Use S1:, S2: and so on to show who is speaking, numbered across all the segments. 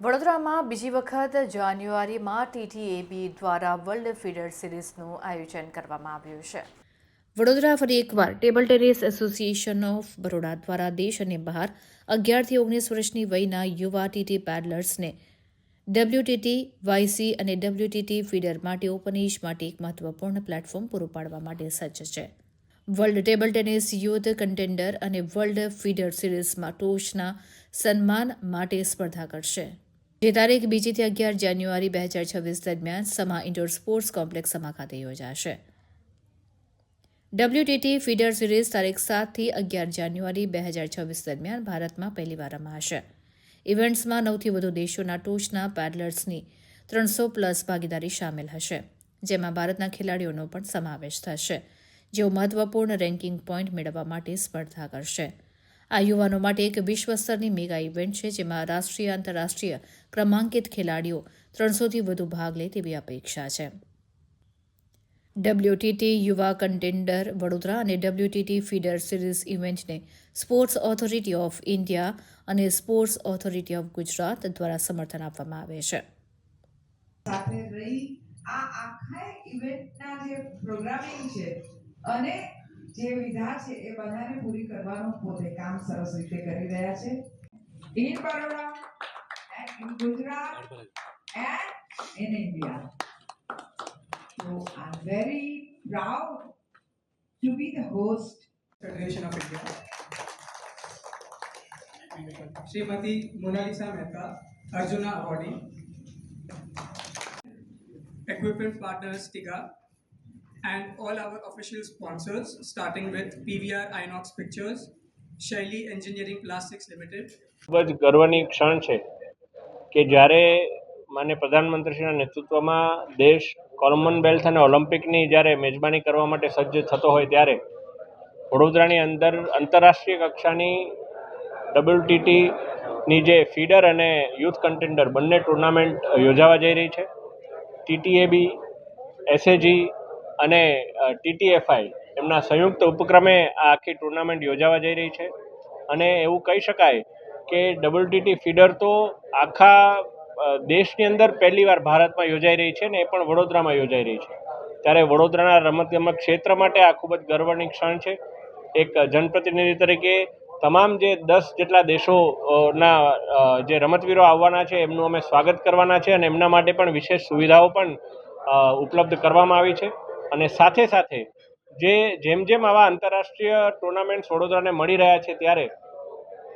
S1: વડોદરામાં બીજી વખત જાન્યુઆરીમાં ટીટીએબી દ્વારા વર્લ્ડ ફીડર સિરીઝનું આયોજન કરવામાં આવ્યું છે. વડોદરા ફરી એકવાર table tennis association of Baroda દ્વારા દેશ અને બહાર અગિયારથી ઓગણીસ વર્ષની વયના યુવા ટીટી પેડલર્સને ડબલ્યુટીટી વાયસી અને ડબલ્યુટીટી ફીડર માટે ઓપન માટે એક મહત્વપૂર્ણ પ્લેટફોર્મ પૂરું પાડવા માટે સજ્જ છે. World table tennis youth contender અને વર્લ્ડ ફીડર સિરીઝમાં ટોચના સન્માન માટે સ્પર્ધા કરશે. જે તારીખ બીજીથી અગિયાર જાન્યુઆરી બે હજાર છવ્વીસ દરમિયાન Sama indoor sports complex Sama ખાતે યોજાશે. ડબ્લ્યુટીટી ફીડર સિરીઝ તારીખ સાતથી અગિયાર જાન્યુઆરી બે હજાર છવ્વીસ દરમિયાન ભારતમાં પહેલીવાર રમાશે. ઇવેન્ટ્સમાં નવથી વધુ દેશોના ટોચના પેડલર્સની ત્રણસો પ્લસ ભાગીદારી સામેલ હશે, જેમાં ભારતના ખેલાડીઓનો પણ સમાવેશ થશે, જેઓ મહત્વપૂર્ણ રેન્કિંગ પોઈન્ટ મેળવવા માટે સ્પર્ધા કરશે. આ યુવાનો માટે એક વિશ્વ સ્તરની મેગા ઇવેન્ટ છે, જેમાં રાષ્ટ્રીય, આંતરરાષ્ટ્રીય ક્રમાંકિત ખેલાડીઓ ત્રણસોથી વધુ ભાગ લે તેવી અપેક્ષા છે. ડબ્લ્યુટીટી યુવા કન્ટેન્ડર વડોદરા અને ડબ્લ્યુટીટી ફીડર સિરીઝ ઇવેન્ટને સ્પોર્ટ્સ ઓથોરિટી ઓફ ઇન્ડિયા અને સ્પોર્ટ્સ ઓથોરિટી ઓફ ગુજરાત દ્વારા સમર્થન આપવામાં આવે છે.
S2: છે અને જે વિધા છે એ બધાને પૂરી કરવાનું પોતે કામ સરસ રીતે કરી રહ્યા છે in Baroda in Gujarat and in India So, I'm very proud to be the host.
S3: Federation of India. Shrimati Monalisa Mehta Arjuna awardee equipment partners ટીકા and all our official sponsors starting with PVR Inox Pictures, Shaili Engineering Plastics Limited,
S4: ખૂબ જ ગર્વની ક્ષણ છે કે જ્યારે માન્ય પ્રધાનમંત્રીશ્રીના નેતૃત્વમાં દેશ કોમનવેલ્થ અને ઓલિમ્પિકની જ્યારે મેજબાની કરવા માટે સજ્જ થતો હોય ત્યારે વડોદરાની અંદર આંતરરાષ્ટ્રીય કક્ષાની ડબલ્યુટીટીની જે ફીડર અને યુથ કન્ટેન્ડર બંને ટુર્નામેન્ટ યોજાવા જઈ રહી છે. ટીટીએબી એસએજી અને ટીટીએફઆઈ એમના સંયુક્ત ઉપક્રમે આ આખી ટુર્નામેન્ટ યોજાવા જઈ રહી છે. અને એવું કહી શકાય કે ડબલ ટીટી ફીડર તો આખા દેશની અંદર પહેલીવાર ભારતમાં યોજાઈ રહી છે ને એ પણ વડોદરામાં યોજાઈ રહી છે. ત્યારે વડોદરાના રમતગમત ક્ષેત્ર માટે આ ખૂબ જ ગર્વની ક્ષણ છે. એક જનપ્રતિનિધિ તરીકે તમામ જે દસ જેટલા દેશોના જે રમતવીરો આવવાના છે એમનું અમે સ્વાગત કરવાના છે અને એમના માટે પણ વિશેષ સુવિધાઓ પણ ઉપલબ્ધ કરવામાં આવી છે. અને સાથે સાથે જે જેમ જેમ આવા આંતરરાષ્ટ્રીય ટુર્નામેન્ટ્સ વડોદરાને મળી રહ્યા છે ત્યારે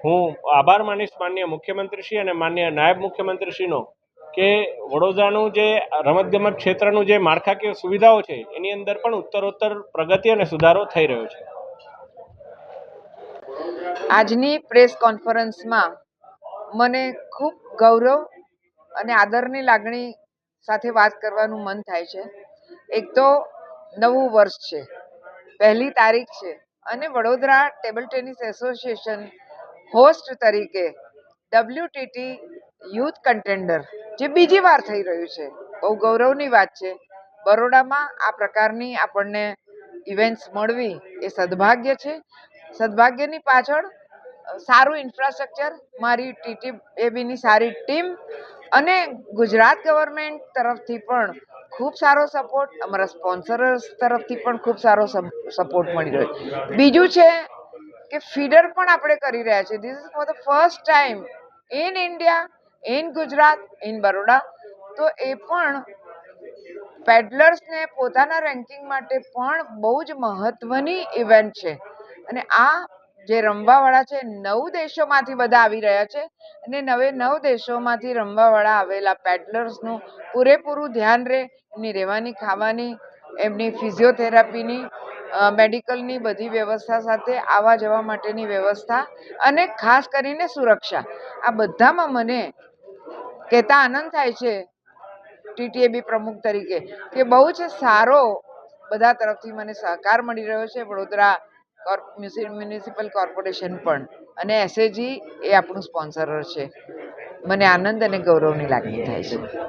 S4: હું આભાર માનીશ માન્ય મુખ્યમંત્રીશ્રી અને માન્ય નાયબ મુખ્યમંત્રીશ્રીનો કે વડોદરાનું જે રમતગમત ક્ષેત્રનું જે માળખાકીય સુવિધાઓ છે, એની અંદર પણ ઉત્તરોત્તર પ્રગતિ અને સુધારો થઈ રહ્યો છે.
S5: આજની પ્રેસ કોન્ફરન્સમાં મને ખૂબ ગૌરવ અને આદરની લાગણી સાથે વાત કરવાનું મન થાય છે. એક તો નવું વર્ષ છે. પહેલી તારીખ છે અને Vadodara table tennis association host તરીકે ડબલ્યુટીટી યુથ કન્ટેન્ડર, જે બીજી વાર થઈ રહ્યું છે. બહુ ગૌરવની વાત છે. બરોડામાં આ પ્રકારની આપણને ઇવેન્ટ્સ મળવી એ સદભાગ્ય છે. સદભાગ્યની પાછળ સારું ઇન્ફ્રાસ્ટ્રક્ચર, મારી ટીટી એબીની સારી ટીમ અને ગુજરાત ગવર્મેન્ટ તરફથી પણ ખૂબ સારો સપોર્ટ અમારા સ્પોન્સર તરફથી પણ ખૂબ સારો સપોર્ટ મળી રહ્યો બીજું છે કે ફીડર પણ આપણે કરી રહ્યા છીએ. This is for the first time in India in Gujarat in Baroda તો એ પણ પેડલર્સને પોતાના રેન્કિંગ માટે પણ બહુ જ મહત્ત્વની ઇવેન્ટ છે. અને આ જે રમવાવાળા છે નવ દેશોમાંથી બધા આવી રહ્યા છે અને નવે નવ દેશોમાંથી રમવાવાળા આવેલા પેડલર્સનું પૂરેપૂરું ધ્યાન રહે, એમની રહેવાની, ખાવાની, એમની ફિઝિયોથેરાપીની મેડિકલની બધી વ્યવસ્થા સાથે આવવા જવા માટેની વ્યવસ્થા અને ખાસ કરીને સુરક્ષા. આ બધામાં મને કહેતા આનંદ થાય છે ટીટીએબી પ્રમુખ તરીકે કે બહુ જ સારો બધા તરફથી મને સહકાર મળી રહ્યો છે વડોદરા મ્યુનિસિપલ કોર્પોરેશન પણ. અને એસએજી એ આપણું સ્પોન્સર છે. મને આનંદ અને ગૌરવની લાગણી થાય છે.